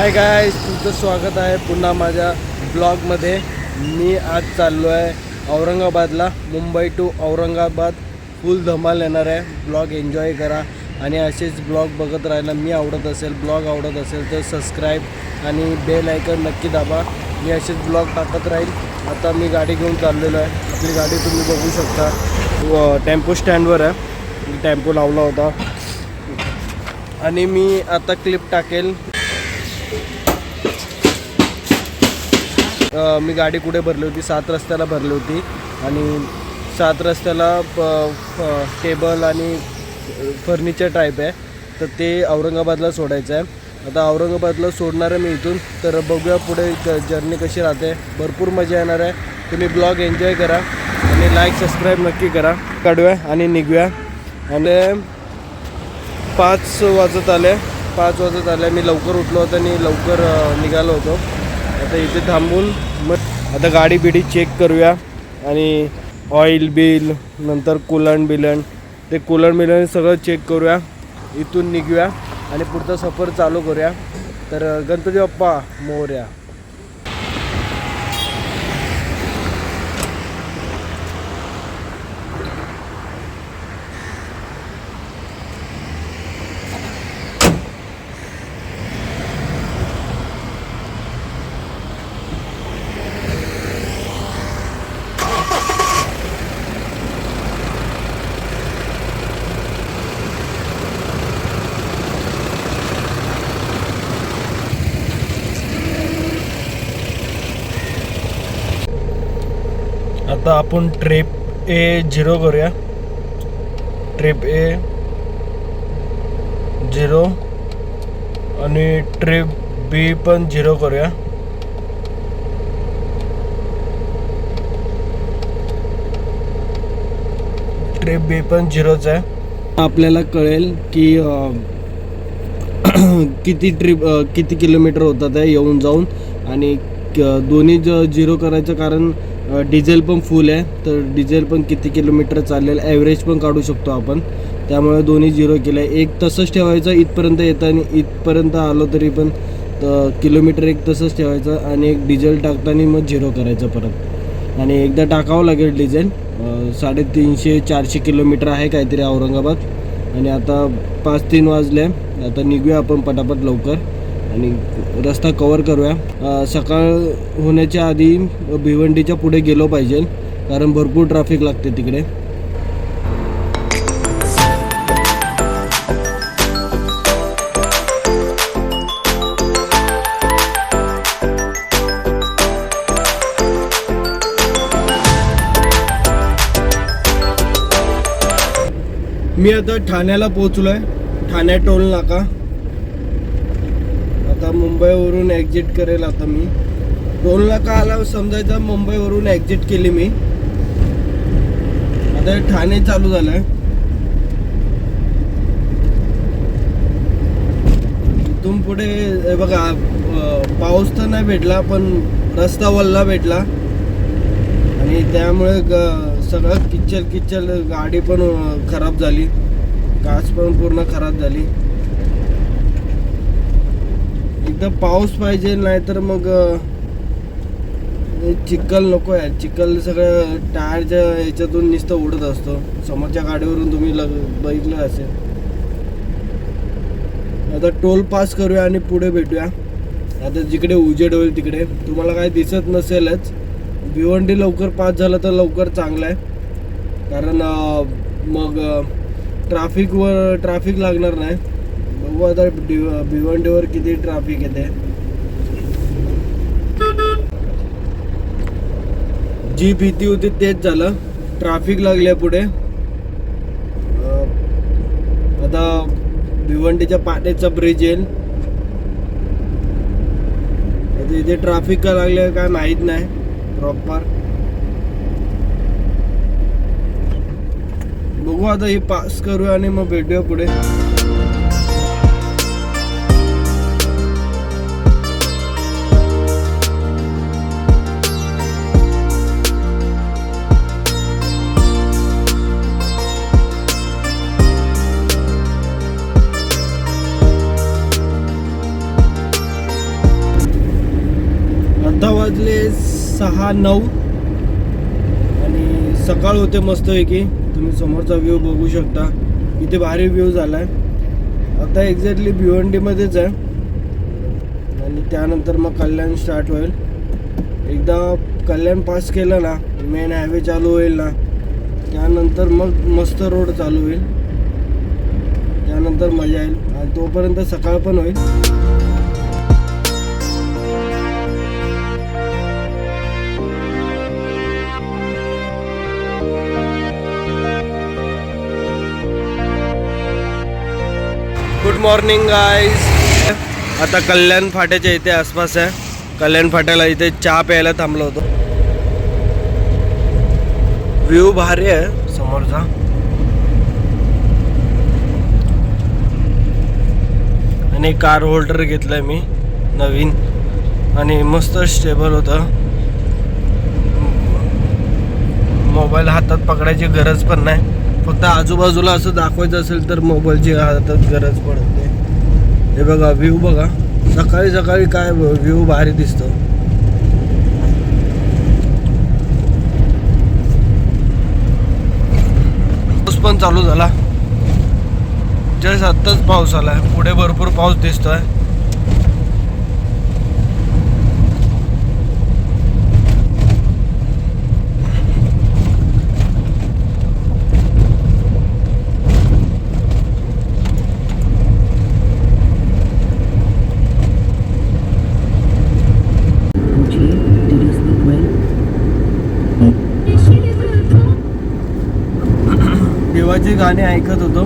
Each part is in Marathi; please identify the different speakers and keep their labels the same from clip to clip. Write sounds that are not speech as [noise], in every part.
Speaker 1: हाय गाय तुमचं स्वागत आहे पुन्हा माझ्या ब्लॉगमध्ये मी आज चाललो आहे औरंगाबादला. मुंबई टू औरंगाबाद फुल धमाल येणार आहे. ब्लॉग एन्जॉय करा. आणि असेच ब्लॉग बघत राहायला मी आवडत असेल ब्लॉग आवडत असेल तर सबस्क्राईब आणि बेल आयकन नक्की दाबा. मी असेच ब्लॉग टाकत राहील. आता मी गाडी घेऊन चाललेलो आहे. आपली गाडी तुम्ही बघू शकता. व टेम्पो स्टँडवर आहे. टेम्पो लावला होता. आणि मी आता क्लिप टाकेल. मी गाडी कुठे भरली होती? सात रस्त्याला भरली होती. आणि सात रस्त्याला प- फ- टेबल आणि फर्निचर टाईप आहे. तर ते औरंगाबादला सोडायचं आहे. आता औरंगाबादला सोडणार आहे मी इथून. तर बघूया पुढे जर्नी कशी राहते. भरपूर मजा येणार आहे. तुम्ही ब्लॉग एन्जॉय करा. आणि लाईक सबस्क्राईब नक्की करा. काढूया आणि निघूया. आणि पाच वाजत आले. पाच वाजत आले. मी लवकर उठलो होतो आणि लवकर निघालो होतो. आता इथे थांबून मग आता गाडी बिडी चेक करूया. आणि ऑइल बिल नंतर कुलन बिलन ते कुलन बिलन सगळं चेक करूया. इथून निघूया. आणि पुढचा सफर चालू करूया. तर गणपती बाप्पा मोर्या. आता आपण ट्रिप ए झिरो करूया. ट्रिप ए झिरो आणि ट्रिप बी पण झिरो करूया. ट्रिप बी पण झिरोच आहे. आपल्याला कळेल की [clears throat] किती ट्रिप किती किलोमीटर होतात आहे येऊन जाऊन आणि दोन्ही ज झिरो करायचं कारण डिझेल पण फुल आहे. तर डिझेल पण किती किलोमीटर चालेल ॲव्हरेज पण काढू शकतो आपण. त्यामुळे दोन्ही झिरो केलं आहे एक तसंच ठेवायचं इथपर्यंत येताना इथपर्यंत आलो तरी पण तर किलोमीटर एक तसंच ठेवायचं आणि एक डिझेल टाकताना मग झिरो करायचं परत. आणि एकदा टाकावं लागेल डिझेल. साडेतीनशे चारशे किलोमीटर आहे काहीतरी औरंगाबाद. आणि आता पाच तीन वाजले. आता निघूया आपण पटापट लवकर. आणि रस्ता कवर करूया. सकाळ होण्याच्या आधी भिवंडीच्या पुढे गेलो पाहिजे कारण भरपूर ट्रॅफिक लागते तिकडे. मी आता ठाण्याला पोहोचलोय. ठाणे टोल नाका. आता मुंबईवरून एक्झिट करेल आता मी. दोनला का आला समजायचं मुंबईवरून एक्झिट केली मी. आता ठाणे चालू झालंय. इथून पुढे बघा पाऊस तर नाही भेटला पण रस्ता वल्ला भेटला. आणि त्यामुळे सगळं किच्चल किच्चल गाडी पण खराब झाली. काच पण पूर्ण खराब झाली. एकदम पाऊस पाहिजे नाहीतर मग चिखल नको आहे. चिखल सगळं टायरच्या ह्याच्यातून नुसतं उडत असतो. समोरच्या गाडीवरून तुम्ही लग बघितलं असेल. आता टोल पास करूया आणि पुढे भेटूया. आता जिकडे उजेड होईल तिकडे. तुम्हाला काही दिसत नसेलच. भिवंडी लवकर पास झालं तर लवकर चांगलं आहे. कारण मग ट्राफिकवर ट्राफिक लागणार नाही. बघू आता भिवंडीवर किती ट्राफिक येते? जी भीती होती तेच झालं. ट्राफिक लागले पुढे. आता भिवंडीच्या पाण्याचा ब्रिज येईल. आता इथे ट्राफिक का लागले काय माहीत नाही. प्रॉपर बघू आता हे पास करूया आणि मग भेटूया पुढे. आता वाजले सहा नऊ. आणि सकाळ होते मस्तपैकी. तुम्ही समोरचा व्ह्यू बघू शकता. इथे भारी व्ह्यू आहे आता एक्झॅक्टली भिवंडीमध्येच आहे. आणि त्यानंतर मग कल्याण स्टार्ट होईल. एकदा कल्याण पास केलं ना मेन हायवे चालू होईल ना त्यानंतर मग मस्त रोड चालू होईल. त्यानंतर मजा येईल. आणि तोपर्यंत सकाळ पण होईल. मॉर्निंग गाईज आता कल्याण फाट्याच्या इथे आसपास आहे. कल्याण फाट्याला इथे चहा प्यायला थांबलो होतो. व्ह्यू भारी आहे समोरचा. आणि कार होल्डर घेतलाय मी नवीन. आणि मस्त स्टेबल होतं. मोबाईल हातात पकडायची गरज पण नाही. फक्त आजूबाजूला असं दाखवायचं असेल तर मोबाईलची हातात गरज पडत. नाही हे बघा व्ह्यू बघा. सकाळी सकाळी काय व्ह्यू भारी दिसतो. पाऊस पण चालू झाला. जस्ट आत्ताच पाऊस आलाय. पुढे भरपूर पाऊस दिसतोय. देवाची गाणे ऐकत होतो.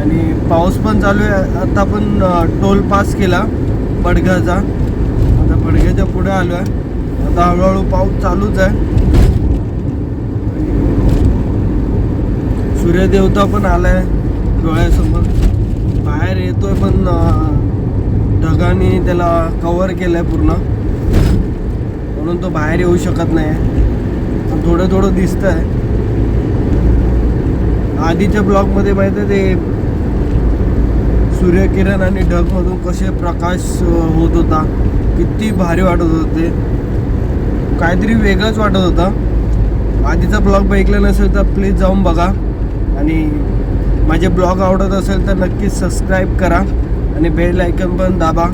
Speaker 1: आणि पाऊस पण चालू आहे. आता आपण टोल पास केला बडग्याचा. आता बडग्याच्या पुढे आलो आहे. आता हळूहळू पाऊस चालूच आहे. सूर्यदेवता पण आलाय डोळ्यासमोर. बाहेर येतोय पण ढगांनी ढगाने त्याला कवर केलंय पूर्ण. म्हणून तो बाहेर येऊ शकत नाही. पण थोडं थोडं दिसतंय. आधीच्या ब्लॉगमध्ये माहिती आहे ते सूर्यकिरण आणि ढगमधून कसे प्रकाश होत होता किती भारी वाटत होते काहीतरी वेगळंच वाटत होता. आधीचा ब्लॉग बघितला नसेल तर प्लीज जाऊन बघा. आणि माझे ब्लॉग आवडत असेल तर नक्कीच सबस्क्राईब करा आणि बेल आयकन पण दाबा.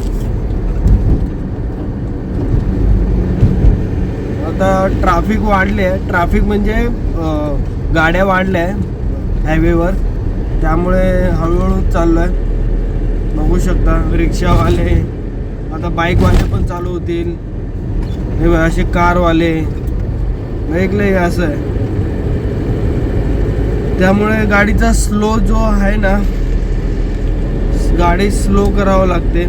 Speaker 1: आता ट्राफिक वाढले आहे. ट्राफिक म्हणजे गाड्या वाढल्या आहे. हायवेवर. त्यामुळे हळूहळू चाललो आहे बघू शकता रिक्षावाले आता बाईकवाले पण चालू होतील. हे असे कारवाले. वेगळे हे असं आहे. त्यामुळे गाडीचा स्लो जो आहे ना गाडी स्लो करावं लागते.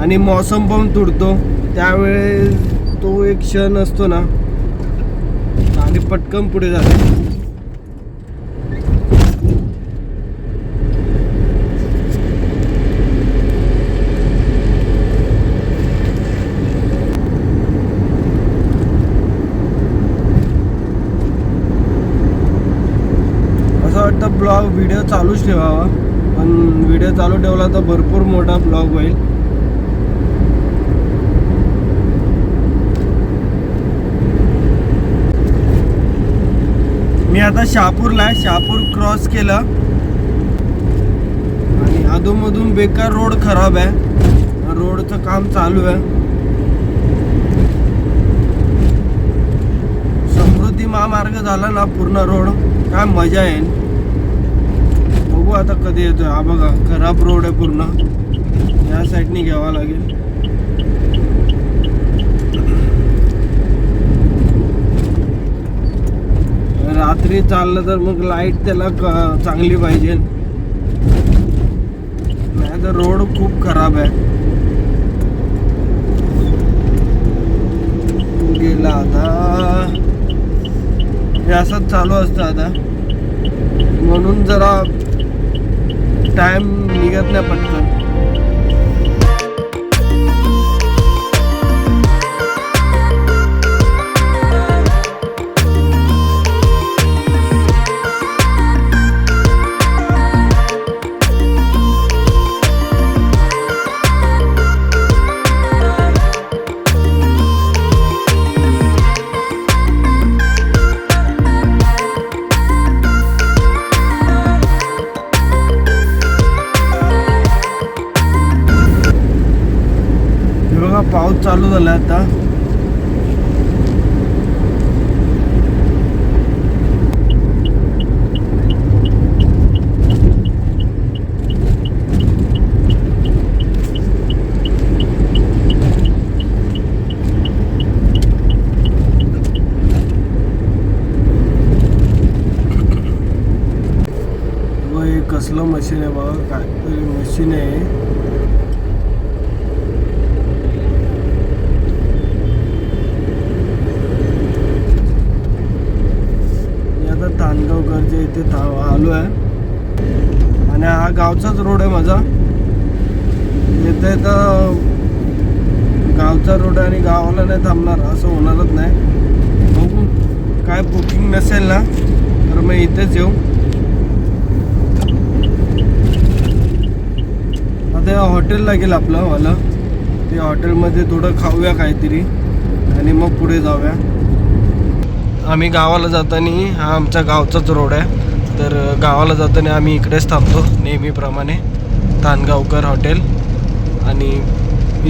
Speaker 1: आणि मौसम पण तुडतो त्यावेळेस तो एक क्षण असतो ना ते पटकन पुढे जाते असं वाटतं ब्लॉग व्हिडिओ चालूच ठेवावा. पण व्हिडिओ चालू ठेवला तर भरपूर मोठा ब्लॉग होईल. आता शहापूरला आहे. शहापूर क्रॉस केलं. आणि अधूनमधून बेकार रोड खराब आहे. रोडचं काम चालू आहे. समृद्धी महामार्ग झाला ना पूर्ण रोड काय मजा येईल. बघू आता कधी येतोय. हा बघा खराब रोड आहे पूर्ण. या साईडनी घ्यावा लागेल. रात्री चाललं तर मग लाइट त्याला चांगली पाहिजे. नाही तर रोड खूप खराब आहे. गेला आता. हे असंच चालू असतं आता. म्हणून जरा टाइम निघत नाही पटकन. चालू झाला आता. व कसलं मशीन आहे बघा काय मशीन आहे मी आता तांदगावकरच्या इथे था आलो आहे आणि हा गावचाच रोड आहे माझा इथे तर गावचा रोड आहे आणि गावाला नाही थांबणार असं होणारच नाही बघू काय बुकिंग नसेल ना तर मग इथेच येऊ. आता हॉटेल लागेल आपलं वाला. ते हॉटेलमध्ये थोडं खाऊया काहीतरी आणि मग पुढे जाऊया. आम्ही गावाला जाताना हा आमच्या गावचाच रोड आहे. तर गावाला जाताना आम्ही इकडेच थांबतो नेहमीप्रमाणे. तानगावकर हॉटेल आणि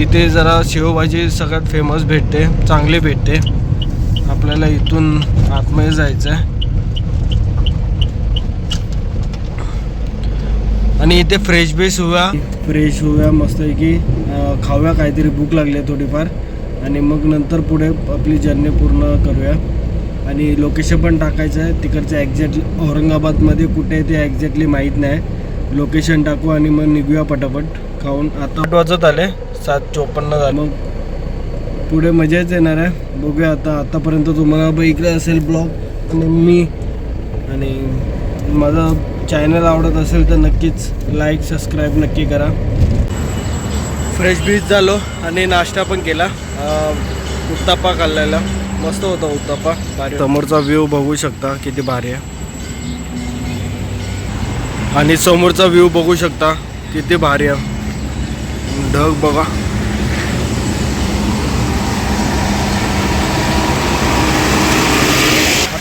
Speaker 1: इथे जरा शेवभाजी सगळ्यात फेमस भेटते चांगली भेटते. आपल्याला इथून आतमध्ये जायचं आहे आणि इथे फ्रेश बेस होऊया फ्रेश होऊया मस्तपैकी खाऊया काहीतरी भूक लागली आहे थोडीफार. आणि मग नंतर पुढे आपली जर्नी पूर्ण करूया. आणि लोकेशन पण टाकायचं आहे. तिकडचं एक्झॅक्ट औरंगाबादमध्ये कुठे आहे ते एक्झॅक्टली माहीत नाही. लोकेशन टाकू आणि मग निघूया पटापट. खाऊन आता वाजत आले. सात चोपन्न झाले. मग पुढे मजाच येणार आहे. बघूया आता आतापर्यंत तुम्हाला बघितलं असेल ब्लॉग आणि मी. आणि माझं चॅनल आवडत असेल तर नक्कीच लाईक सबस्क्राईब नक्की करा. फ्रेश बीच झालो आणि नाश्ता पण केला. अं, उत्तापा खाल्लेला. मस्त होता उत्तापा भारी समोरचा व्ह्यू बघू शकता किती भारी आहे. आणि समोरचा व्ह्यू बघू शकता किती भारी आहे. ढग बघा.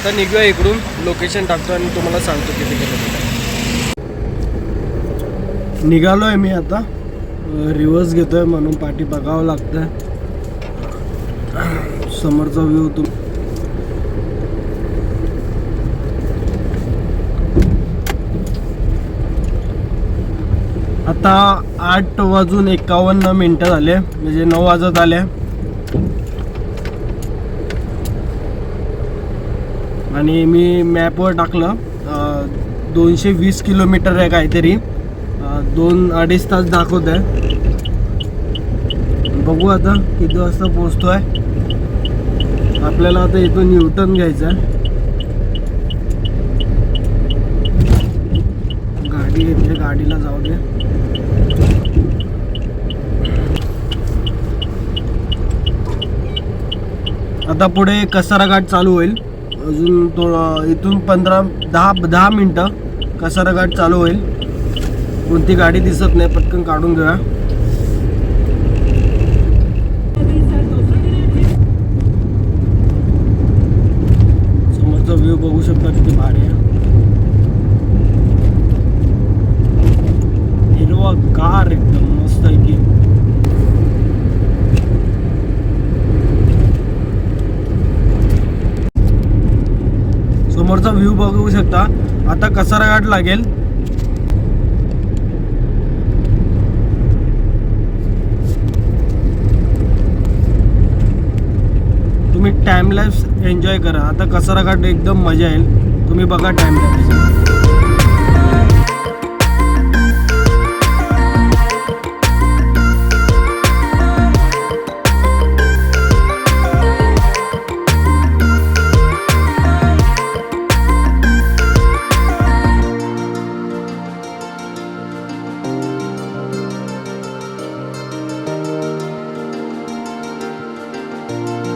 Speaker 1: आता निघूया इकडून. लोकेशन टाकतो आणि तुम्हाला सांगतो किती किलोमीटर निघालो आहे मी आता. रिव्हर्स आहे म्हणून पाठी बघावं लागतं आहे समोरचा व्ह्यू तुम आता आठ वाजून एकावन्न मिनटं झाले. म्हणजे नऊ वाजत आले. आणि मी मॅपवर टाकलं. दोनशे वीस किलोमीटर आहे काहीतरी. दोन अडीच तास दाखवत आहे. बघू आता किती वाजता पोचतो आहे आपल्याला आता इथून न्यूटन घ्यायचं आहे. गाडी घेतली गाडीला जाऊ दे. आता पुढे कसारा घाट चालू होईल. अजून तो इथून पंधरा दहा दहा मिनटं कसारा घाट चालू होईल. कोणती गाडी दिसत नाही पटकन काढून घेऊया. समोरचा व्ह्यू बघू शकता किती भारी आहे हिरवा गार एकदम मस्त आहे की समोरचा व्ह्यू बघू शकता आता कसारा घाट लागेल. तुम्ही टाइम लॅप्स एन्जॉय करा. आता कसारा घाट एकदम मजा येईल. तुम्ही बघा टाइम लॅप्स Bye.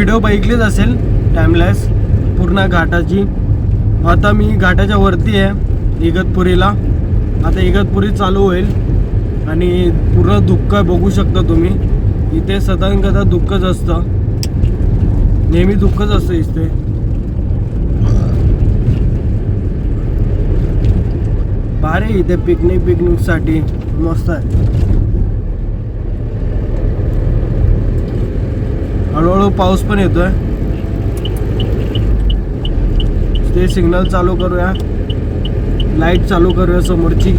Speaker 1: व्हिडिओ बघितलीच असेल टाइमलेस पूर्ण घाटाची. आता मी घाटाच्या वरती आहे इगतपुरीला. आता इगतपुरी चालू होईल आणि पूर्ण दुःख बघू शकता तुम्ही. इथे सदान कदा दुःखच असतं. नेहमी दुःखच असतं इथे. भारी इथे पिकनिक पिकनिकसाठी मस्त आहे. हळूहळू पाऊस पण येतोय. ते सिग्नल चालू करूया. लाइट चालू करूया समोरची.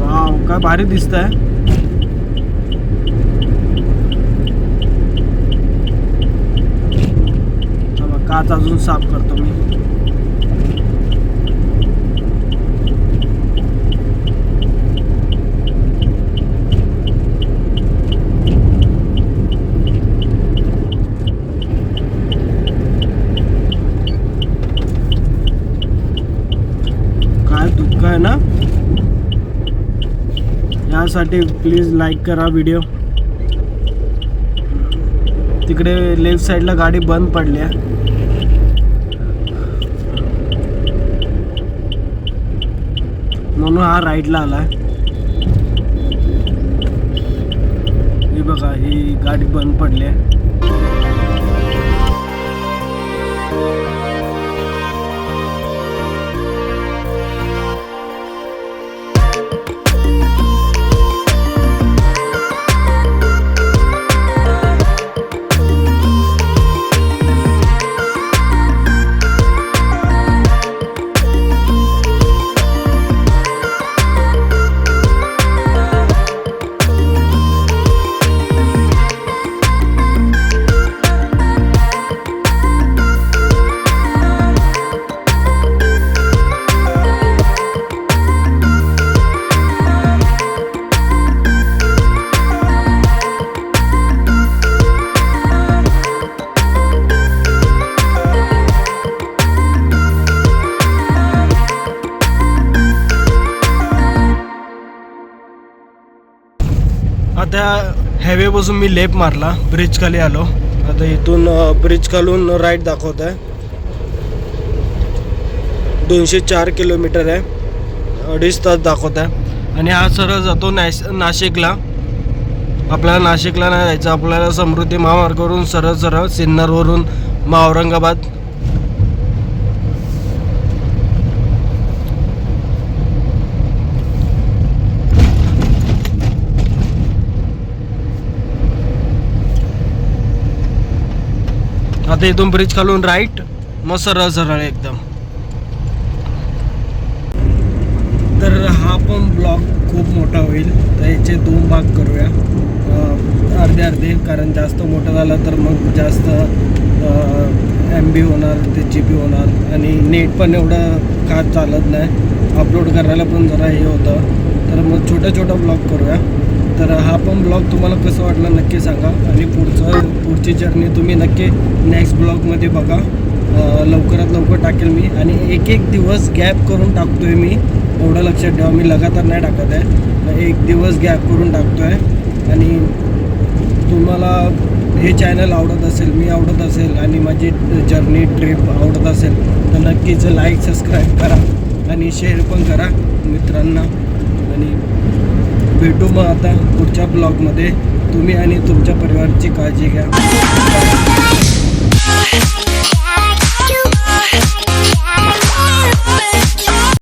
Speaker 1: वाव काय भारी दिसत आहे काच अजून साफ करतो मी काय दुःख आहे ना यासाठी प्लीज लाईक करा व्हिडिओ. तिकडे लेफ्ट साईडला गाडी बंद पडली आहे. म्हणून हा राईटला आला ही बघा ही गाडी बंद पडली आहे. त्या हेवेपासून मी लेप मारला ब्रिज खाली आलो. आता इथून ब्रिज खालून राईट दाखवत आहे. दोनशे चार किलोमीटर आहे. अडीच तास दाखवत आहे. आणि हा सरळ जातो नॅश नाशिकला. आपल्याला नाशिकला नाही जायचं आपल्याला समृद्धी महामार्गावरून सरळ सरळ सिन्नरवरून मग औरंगाबाद आता इथून ब्रिज खालून राईट मग सरळ सरळ एकदम. तर हा पण ब्लॉग खूप मोठा होईल. तर याचे दोन भाग करूया. अर्धे अर्धे कारण जास्त मोठं झालं तर मग जास्त एम बी होणार ते जी बी होणार. आणि नेट पण एवढं का चालत नाही. अपलोड करायला पण जरा हे होतं. तर मग छोटा छोटा ब्लॉग करूया. तर हा पण ब्लॉग तुम्हाला कसं वाटला नक्की सांगा. आणि पुढचं पुढची जर्नी तुम्ही नक्की नेक्स्ट ब्लॉगमध्ये बघा. लवकरात लवकर टाकेल मी. आणि एक एक दिवस गॅप करून टाकतो आहे मी. एवढं लक्षात ठेवा मी लगातार नाही टाकत आहे. एक दिवस गॅप करून टाकतो आहे आणि तुम्हाला हे चॅनल आवडत असेल मी आवडत असेल आणि माझी जर्नी ट्रिप आवडत असेल तर नक्कीच लाईक सबस्क्राईब करा. आणि शेअर पण करा मित्रांना. आणि भेटू मग आता पुढच्या ब्लॉगमध्ये. तुम्ही आणि तुमच्या परिवाराची काळजी घ्या.